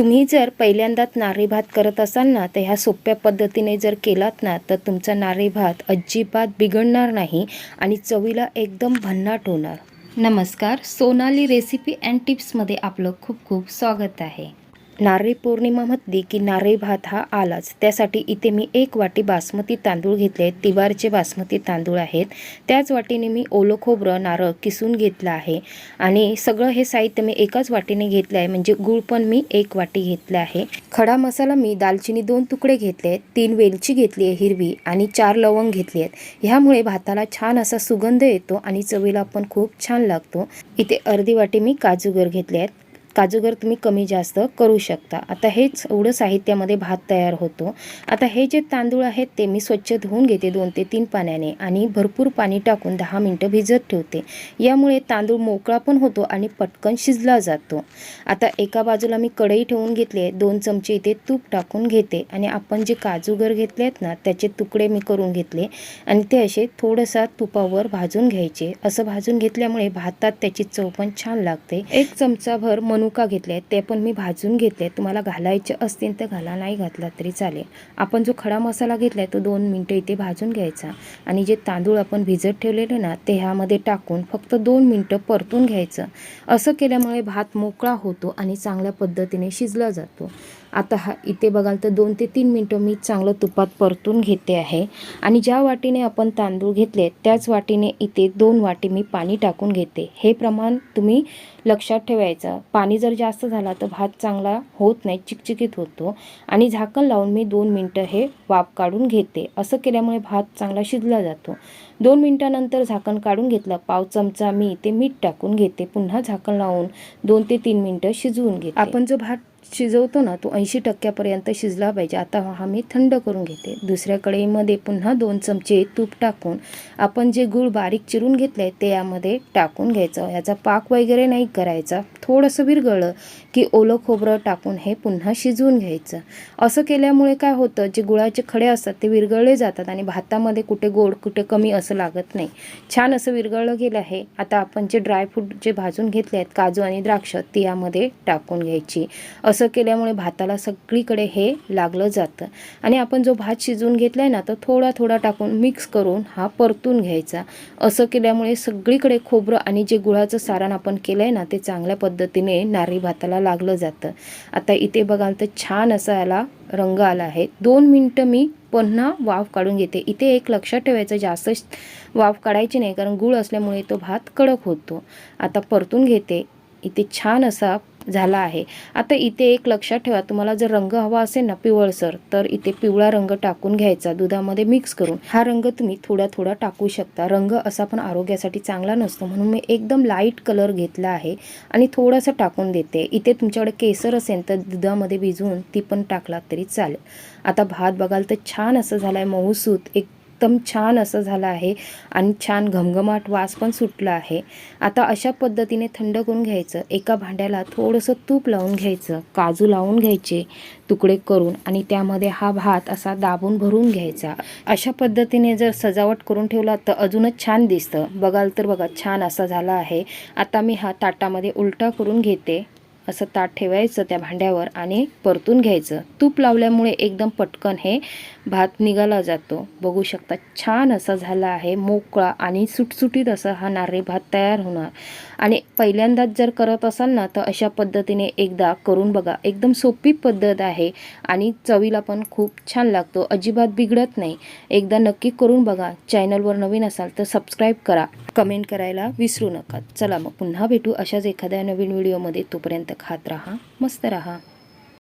तुम्ही जर पहिल्यांदाच नारळी भात करत असाल ना तर ह्या सोप्या पद्धतीने जर केलात ना तर तुमचा नारळी भात अजिबात बिघडणार नाही आणि चवीला एकदम भन्नाट होणार. नमस्कार सोनाली रेसिपी अँड टिप्समध्ये आपलं खूप खूप स्वागत आहे. नारळी पौर्णिमा म्हटली की नारळी भात हा आलाच. त्यासाठी इथे मी एक वाटी बासमती तांदूळ घेतले आहेत. तिवारचे बासमती तांदूळ आहेत. त्याच वाटीने मी ओलं खोबरं नारळ किसून घेतलं आहे. आणि सगळं हे साहित्य मी एकाच वाटीने घेतलं आहे. म्हणजे गूळ पण मी एक वाटी घेतलं आहे. खडा मसाला मी दालचिनी दोन तुकडे घेतले आहेत. तीन वेलची घेतली आहे हिरवी आणि चार लवंग घेतली आहेत. ह्यामुळे भाताला छान असा सुगंध येतो आणि चवीला पण खूप छान लागतो. इथे अर्धी वाटी मी काजूगर घेतले आहेत. काजूगर तुम्ही कमी जास्त करू शकता. आता हेच एवढं साहित्यामध्ये भात तयार होतो. आता हे जे तांदूळ आहेत ते मी स्वच्छ धुवून घेते दोन ते तीन पाण्याने आणि भरपूर पाणी टाकून दहा मिनटं भिजत ठेवते. यामुळे तांदूळ मोकळा पण होतो आणि पटकन शिजला जातो. आता एका बाजूला मी कढई ठेवून घेतली दोन चमचे इथे तूप टाकून घेते आणि आपण जे काजूगर घेतले आहेत ना त्याचे तुकडे मी करून घेतले आणि ते असे थोडंसं तुपावर भाजून घ्यायचे. असं भाजून घेतल्यामुळे भातात त्याची चव पण छान लागते. एक चमचाभर मनुका घेतले आहेत ते पण मी भाजून घेतले. तुम्हाला घालायचे असतील तर घाला नाही घातला तरी चालेल. आपण जो खडा मसाला घेतला आहे तो दोन मिनटं इथे भाजून घ्यायचा. आणि जे तांदूळ आपण भिजत ठेवलेले ना ते ह्यामध्ये टाकून फक्त दोन मिनटं परतून घ्यायचं. असं केल्यामुळे भात मोकळा होतो आणि चांगल्या पद्धतीने शिजला जातो. आता हा इथे बघाल तर दोन ते तीन मिनटं मी चांगलं तुपात परतून घेते आहे. आणि ज्या वाटीने आपण तांदूळ घेतले त्याच वाटीने इथे दोन वाटी मी पाणी टाकून घेते. हे प्रमाण तुम्ही लक्षात ठेवायचं. पाणी जर जास्त झाला तर भात चांगला होत नाही चिकचिकीत होतो. आणि झाकण लावून मी दोन मिनटं हे वाफ काढून घेते. असं केल्यामुळे भात चांगला शिजला जातो. दोन मिनटानंतर झाकण काढून घेतलं. पाव चमचा मी इथे मीठ टाकून घेते. पुन्हा झाकण लावून दोन ते तीन मिनटं शिजवून घेते. आपण जो भात शिजवतो ना तो ऐंशी टक्क्यापर्यंत शिजला पाहिजे. आता हा मी थंड करून घेते. दुसऱ्या कढईमध्ये पुन्हा दोन चमचे तूप टाकून आपण जे गूळ बारीक चिरून घेतलं आहे ते यामध्ये टाकून घ्यायचं. ह्याचा पाक वगैरे नाही करायचा. थोडंसं विरगळलं की ओलं खोबरं टाकून हे पुन्हा शिजवून घ्यायचं. असं केल्यामुळे काय होतं जे गुळाचे खडे असतात ते विरघळले जातात आणि भातामध्ये कुठे गोड कुठे कमी असं लागत नाही. छान असं विरघळलं गेलं आहे. आता आपण जे ड्रायफ्रूट जे भाजून घेतले आहेत काजू आणि द्राक्ष ती यामध्ये टाकून घ्यायची. असं केल्यामुळे भाताला सगळीकडे हे लागलं जातं. आणि आपण जो भात शिजवून घेतला आहे ना तो थोडा थोडा टाकून मिक्स करून हा परतून घ्यायचा. असं केल्यामुळे सगळीकडे खोबरं आणि जे गुळाचं सारण आपण केलं आहे ना ते चांगल्या पद्धतीने नारळी भाताला लागलं जातं. आता इथे बघाल तर छान असा याला रंग आला आहे. दोन मिनटं मी पुन्हा वाफ काढून घेते. इथे एक लक्षात ठेवायचं जास्त वाफ काढायची नाही कारण गूळ असल्यामुळे तो भात कडक होतो. आता परतून घेते. इथे छान असा झाला आहे. आता इथे एक लक्षात ठेवा तुम्हाला जर रंग हवा असेल ना पिवळसर तर इथे पिवळा रंग टाकून घ्यायचा. दुधामध्ये मिक्स करून. हा रंग तुम्ही थोडा थोडा टाकू शकता. रंग असा पण आरोग्यासाठी चांगला नसतो. म्हणून मी एकदम लाइट कलर घेतला आहे आणि थोडासा टाकून देते. इथे तुमच्याकडे केसर असेल तर दुधामध्ये भिजवून ती पण टाकलात तरी चालेल. आता भात बघाल तर छान असं झालं आहे मऊसूत एक एकदम छान असं झालं आहे आणि छान घमघमाट वास पण सुटला आहे. आता अशा पद्धतीने थंड करून घ्यायचं. एका भांड्याला थोडंसं तूप लावून घ्यायचं काजू लावून घ्यायचे तुकडे करून आणि त्यामध्ये हा भात असा दाबून भरून घ्यायचा. अशा पद्धतीने जर सजावट करून ठेवला तर अजूनच छान दिसतं. बघाल तर बघा छान असा झाला आहे. आता मी हा ताटामध्ये उलटा करून घेते. असं ताट ठेवायचं त्या भांड्यावर आणि परतून घ्यायचं. तूप लावल्यामुळे एकदम पटकन हे भात निघाला जातो. बघू शकता छान असा झाला आहे मोकळा आणि सुटसुटीत असा हा नारळी भात तयार होणार. आणि पहिल्यांदाच जर करत असाल ना तर अशा पद्धतीने एकदा करून बघा. एकदम सोपी पद्धत आहे आणि चवीला पण खूप छान लागतो. अजिबात बिघडत नाही. एकदा नक्की करून बघा. चॅनलवर नवीन असाल तर सबस्क्राईब करा. कमेंट करायला विसरू नका. चला मग पुन्हा भेटू अशाच एखाद्या नवीन व्हिडिओमध्ये. तोपर्यंत खात राहा मस्त राहा.